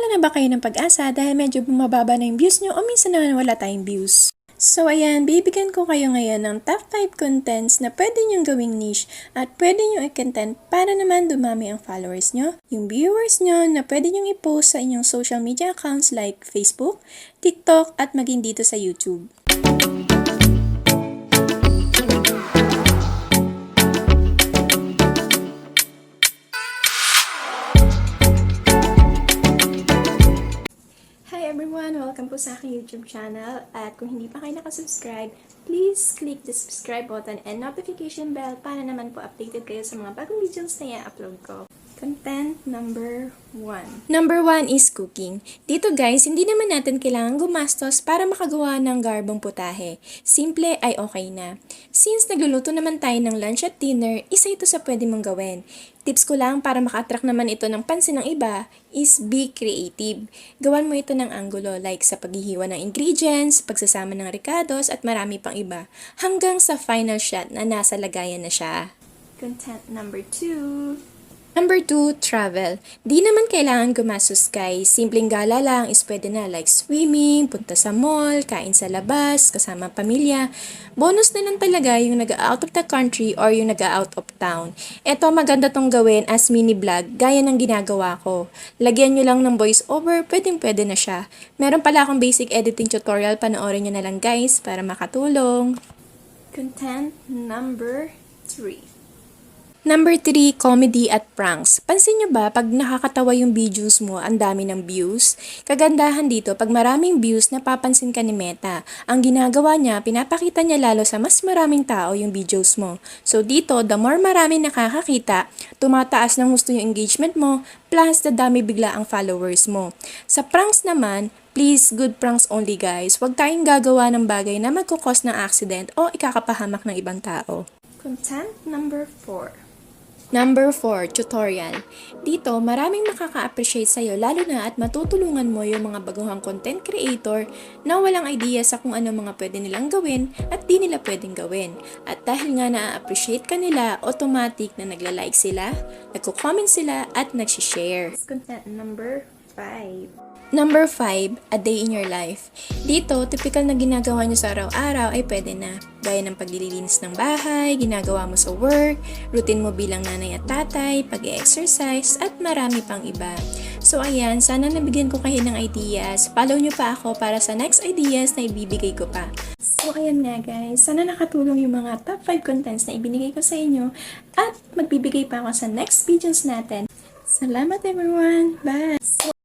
Nawawala na ba kayo ng pag-asa dahil medyo bumababa na yung views nyo o minsan naman wala tayong views? So ayan, bibigyan ko kayo ngayon ng top 5 contents na pwede nyong gawing niche at pwede nyong i-content para naman dumami ang followers nyo, yung viewers nyo na pwede nyong i-post sa inyong social media accounts like Facebook, TikTok at maging dito sa YouTube. Everyone! Welcome po sa aking YouTube channel. At kung hindi pa kayo nakasubscribe, please click the subscribe button and notification bell para naman po updated kayo sa mga bagong videos na i-upload ko. Content number 1. Number 1 is cooking. Dito guys, hindi naman natin kailangan gumastos para makagawa ng garbong putahe. Simple ay okay na. Since nagluluto naman tayo ng lunch at dinner, isa ito sa pwede mong gawin. Tips ko lang para maka-attract naman ito ng pansin ng iba is be creative. Gawan mo ito ng angulo like sa paghihiwa ng ingredients, pagsasama ng ricados at marami pang iba hanggang sa final shot na nasa lagayan na siya. Content number 2. Number 2, travel. Di naman kailangan gumastos guys. Simpleng gala lang is pwede na like swimming, punta sa mall, kain sa labas, kasama pamilya. Bonus na lang talaga yung nag-out of the country or yung nag-out of town. Ito maganda tong gawin as mini vlog gaya ng ginagawa ko. Lagyan nyo lang ng voice over, pwedeng pwede na siya. Meron pala akong basic editing tutorial, panoorin nyo na lang guys para makatulong. Content number 3. Number 3, comedy at pranks. Pansin nyo ba, pag nakakatawa yung videos mo, ang dami ng views? Kagandahan dito, pag maraming views, napapansin ka ni Meta. Ang ginagawa niya, pinapakita niya lalo sa mas maraming tao yung videos mo. So dito, the more marami nakakakita, tumataas ng gusto yung engagement mo, plus dadami bigla ang followers mo. Sa pranks naman, Please, good pranks only guys. Huwag tayong gagawa ng bagay na magkukos ng accident o ikakapahamak ng ibang tao. Content number 4. Number 4, tutorial. Dito, maraming makaka-appreciate sa'yo lalo na at matutulungan mo yung mga baguhang content creator na walang idea sa kung ano mga pwede nilang gawin at di nila pwedeng gawin. At dahil nga na-appreciate ka nila, automatic na nagla-like sila, nagko-comment sila at nagsishare. Content number 5. Number 5, a day in your life. Dito, typical na ginagawa nyo sa araw-araw ay pwede na. Gaya ng paglilinis ng bahay, ginagawa mo sa work, routine mo bilang nanay at tatay, pag-exercise, at marami pang iba. So ayan, sana nabigyan ko kayo ng ideas. Follow nyo pa ako para sa next ideas na ibibigay ko pa. So ayan nga guys, sana nakatulong yung mga top 5 contents na ibinigay ko sa inyo at magbibigay pa ako sa next videos natin. Salamat everyone! Bye!